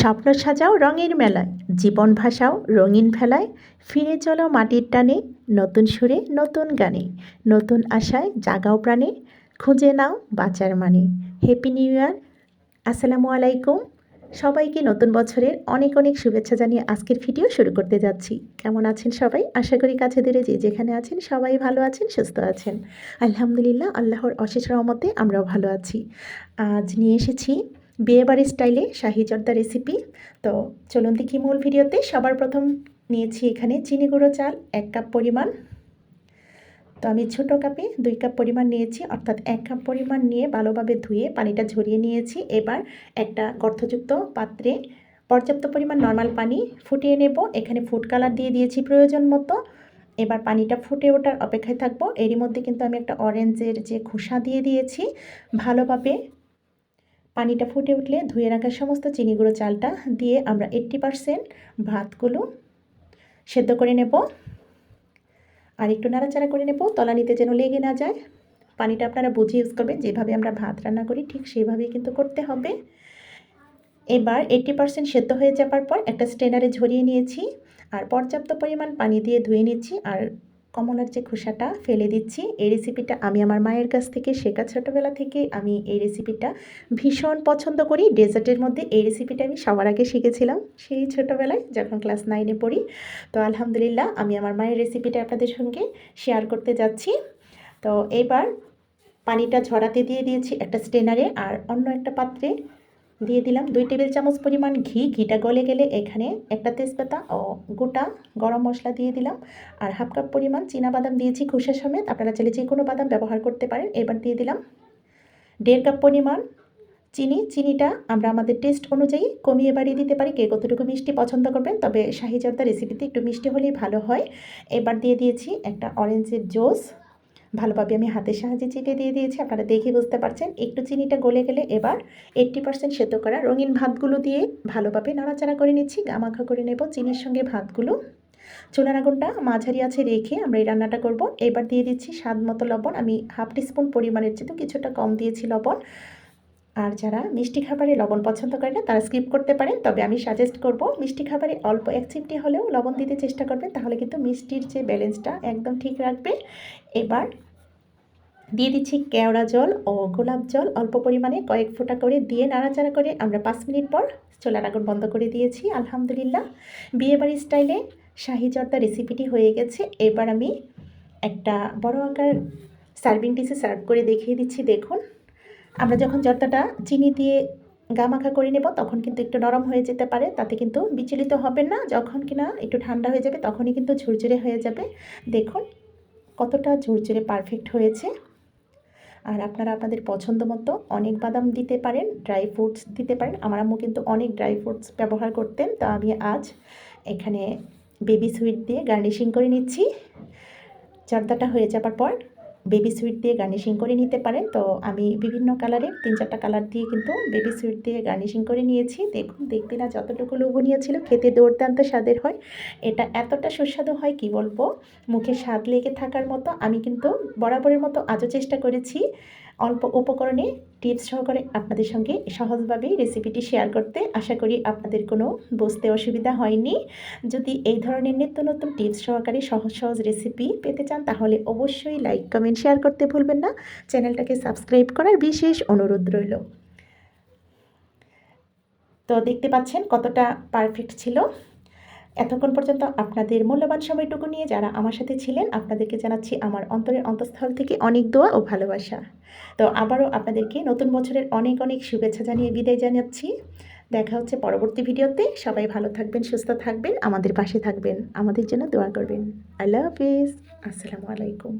স্বপ্ন সাজাও রঙের মেলায়, জীবন ভাসাও রঙিন ফেলায় ফিরে চলো মাটির টানে নতুন সুরে নতুন গানে, নতুন আশায় জাগাও প্রাণে, খুঁজে নাও বাঁচার মানে। হ্যাপি নিউ ইয়ার আসসালামু আলাইকুম। সবাইকে নতুন বছরের অনেক অনেক শুভেচ্ছা জানিয়ে আজকের ভিডিও শুরু করতে যাচ্ছি। কেমন আছেন সবাই? আশা করি কাছে দূরে যে যেখানে আছেন সবাই ভালো আছেন, সুস্থ আছেন। আলহামদুলিল্লাহ, আল্লাহর অশেষ রহমতে আমরাও ভালো আছি। আজ নিয়ে এসেছি বিয়েবাড়ির স্টাইলে শাহি জর্দা রেসিপি তো চলুন দেখি মূল ভিডিওতে। সবার প্রথম নিয়েছি এখানে চিনি গুঁড়ো চাল, এক কাপ পরিমাণ। তো আমি ছোটো কাপে দুই কাপ পরিমাণ নিয়েছি, অর্থাৎ এক কাপ পরিমাণ নিয়ে ভালোভাবে ধুয়ে পানিটা ঝরিয়ে নিয়েছি। এবার একটা গর্থযুক্ত পাত্রে পর্যাপ্ত পরিমাণ নর্মাল পানি ফুটিয়ে নেব। এখানে ফুড কালার দিয়ে দিয়েছি প্রয়োজন মতো। এবার পানিটা ফুটে ওঠার অপেক্ষায় থাকব। এরই মধ্যে কিন্তু আমি একটা অরেঞ্জের যে খোসা দিয়ে দিয়েছি, ভালোভাবে পানিটা ফুটে উঠলে ধুয়ে রাখা সমস্ত চিনি গুঁড়ো চালটা দিয়ে আমরা এইট্টি পারসেন্ট ভাতগুলো সেদ্ধ করে নেব। আর একটু নাড়াচাড়া করে নেব, তলানিতে যেন লেগে না যায়। পানিটা আপনারা বুঝে ইউজ করবেন, যেভাবে আমরা ভাত রান্না করি ঠিক সেইভাবেই কিন্তু করতে হবে। এবার এইট্টি পারসেন্ট সেদ্ধ হয়ে যাবার পর একটা স্টেনারে ঝরিয়ে নিয়েছি। আর পর্যাপ্ত পরিমাণ পানি দিয়ে ধুয়ে নিচ্ছি। আর কমলার যে খোসাটা ফেলে দিচ্ছি, এই রেসিপিটা আমি আমার মায়ের কাছ থেকে শেখা ছোটোবেলা থেকে আমি এই রেসিপিটা ভীষণ পছন্দ করি। ডেজার্টের মধ্যে এই রেসিপিটা আমি সবার আগে শিখেছিলাম সেই ছোটোবেলায় যখন ক্লাস নাইনে পড়ি। তো আলহামদুলিল্লাহ আমি আমার মায়ের রেসিপিটা আপনাদের সঙ্গে শেয়ার করতে যাচ্ছি। তো এবার পানিটা ঝরাতে দিয়ে দিয়েছি একটা স্টেনারে আর অন্য একটা পাত্রে দিয়ে দিলাম দুই টেবিল চামচ পরিমাণ ঘি। ঘিটা গলে গেলে এখানে একটা তেজপাতা ও গোটা গরম মশলা দিয়ে দিলাম। আর হাফ কাপ পরিমাণ বাদাম দিয়েছি খুশা সমেত। আপনারা চাইলে যে কোনো বাদাম ব্যবহার করতে পারেন। এবার দিয়ে দিলাম দেড় কাপ পরিমাণ চিনি। চিনিটা আমরা আমাদের টেস্ট অনুযায়ী কমিয়ে বাড়িয়ে দিতে পারি। কে কতটুকু মিষ্টি পছন্দ করবেন, তবে শাহি জর্দা রেসিপিতে একটু মিষ্টি হলেই ভালো হয়। এবার দিয়ে দিয়েছি একটা অরেঞ্জের জোস। ভালোভাবে আমি হাতের সাহায্যে চিটে দিয়ে দিয়েছি। আপনারা দেখে বুঝতে পারছেন। একটু চিনিটা গলে গেলে এবার এইট্টি পার্সেন্ট সেদ্ধ করা রঙিন ভাতগুলো দিয়ে ভালোভাবে নাড়াচাড়া করে নিচ্ছি। গামাখা করে নেব চিনির সঙ্গে ভাতগুলো। চুলার আগুনটা মাঝারি আছে রেখে আমরা এই রান্নাটা করব। এবার দিয়ে দিচ্ছি স্বাদ মতো লবণ। আমি হাফ টিস্পুন পরিমাণের চেয়ে কিছুটা কম দিয়েছি লবণ। আর যারা মিষ্টি খাবারে লবণ পছন্দ করে না, তারা স্কিপ করতে পারেন। তবে আমি সাজেস্ট করব, মিষ্টি খাবারে অল্প এক চিমটি হলেও লবণ দিতে চেষ্টা করবেন, তাহলে কিন্তু মিষ্টির যে ব্যালেন্সটা একদম ঠিক রাখবে। এবার দিয়ে দিচ্ছি কেওড়া জল ও গোলাপ জল। অল্প পরিমাণে কয়েক ফোঁটা করে দিয়ে নাড়াচাড়া করে আমরা পাঁচ মিনিট পর চোলার আগুন বন্ধ করে দিয়েছি, আলহামদুলিল্লাহ। বিয়েবাড়ির স্টাইলে শাহি জর্দা রেসিপিটি হয়ে গেছে। এবার আমি একটা বড় আকার সার্ভিং ডিশে সার্ভ করে দেখিয়ে দিচ্ছি, দেখুন। আমরা যখন জর্দাটা চিনি দিয়ে গা মাখা করে নেব, তখন কিন্তু একটু নরম হয়ে যেতে পারে, তাতে কিন্তু বিচলিত হবে না। যখন কিনা একটু ঠান্ডা হয়ে যাবে, তখনই কিন্তু ঝুরঝুরে হয়ে যাবে। দেখুন কতটা ঝুরঝুরে পারফেক্ট হয়েছে। আর আপনারা আপনাদের পছন্দ মতো অনেক বাদাম দিতে পারেন ড্রাই ফ্রুটস দিতে পারেন। আমার আম্মু কিন্তু অনেক ড্রাই ফ্রুটস ব্যবহার করতেন, তো আমি আজ এখানে বেবি সুইট দিয়ে গার্নিশিং করে নিচ্ছি। চারদাটা হয়ে যাবার পর বেবি সুইট দিয়ে গার্নিশিং করে নিতে পারেন। তো আমি বিভিন্ন কালারের তিন চারটা কালার দিয়ে কিন্তু বেবি সুইট দিয়ে গার্নিশিং করে নিয়েছি। দেখুন, দেখতে না যতটুকু লোভনীয় ছিল, খেতে দুর্দান্ত স্বাদের হয়। এটা এতটা সুস্বাদু হয়, কি বলব? মুখে স্বাদ লেগে থাকার মতো আমি কিন্তু বরাবরের মতো আজও চেষ্টা করেছি। অল্প উপকরণে টিপস সহকারে আপনাদের সঙ্গে সহজভাবেই রেসিপিটি শেয়ার করতে আশা করি আপনাদের কোনো বুঝতে অসুবিধা হয়নি। যদি এই ধরনের নিত্য নতুন টিপস সহকারে সহজ সহজ রেসিপি পেতে চান, তাহলে অবশ্যই লাইক কমেন্ট শেয়ার করতে ভুলবেন না। চ্যানেলটাকে সাবস্ক্রাইব করার বিশেষ অনুরোধ রইল। তো দেখতে পাচ্ছেন কতটা পারফেক্ট ছিল। এতক্ষণ পর্যন্ত আপনাদের মূল্যবান সময়টুকু নিয়ে যারা আমার সাথে ছিলেন, আপনাদেরকে জানাচ্ছি আমার অন্তরের অন্তঃস্থল থেকে অনেক দোয়া ও ভালোবাসা। তো আবারও আপনাদেরকে নতুন বছরের অনেক অনেক শুভেচ্ছা জানিয়ে বিদায় জানাচ্ছি। দেখা হচ্ছে পরবর্তী ভিডিওতে। সবাই ভালো থাকবেন, সুস্থ থাকবেন, আমাদের পাশে থাকবেন, আমাদের জন্য দোয়া করবেন। আল্লাহ হাফিজ। আসসালামু আলাইকুম।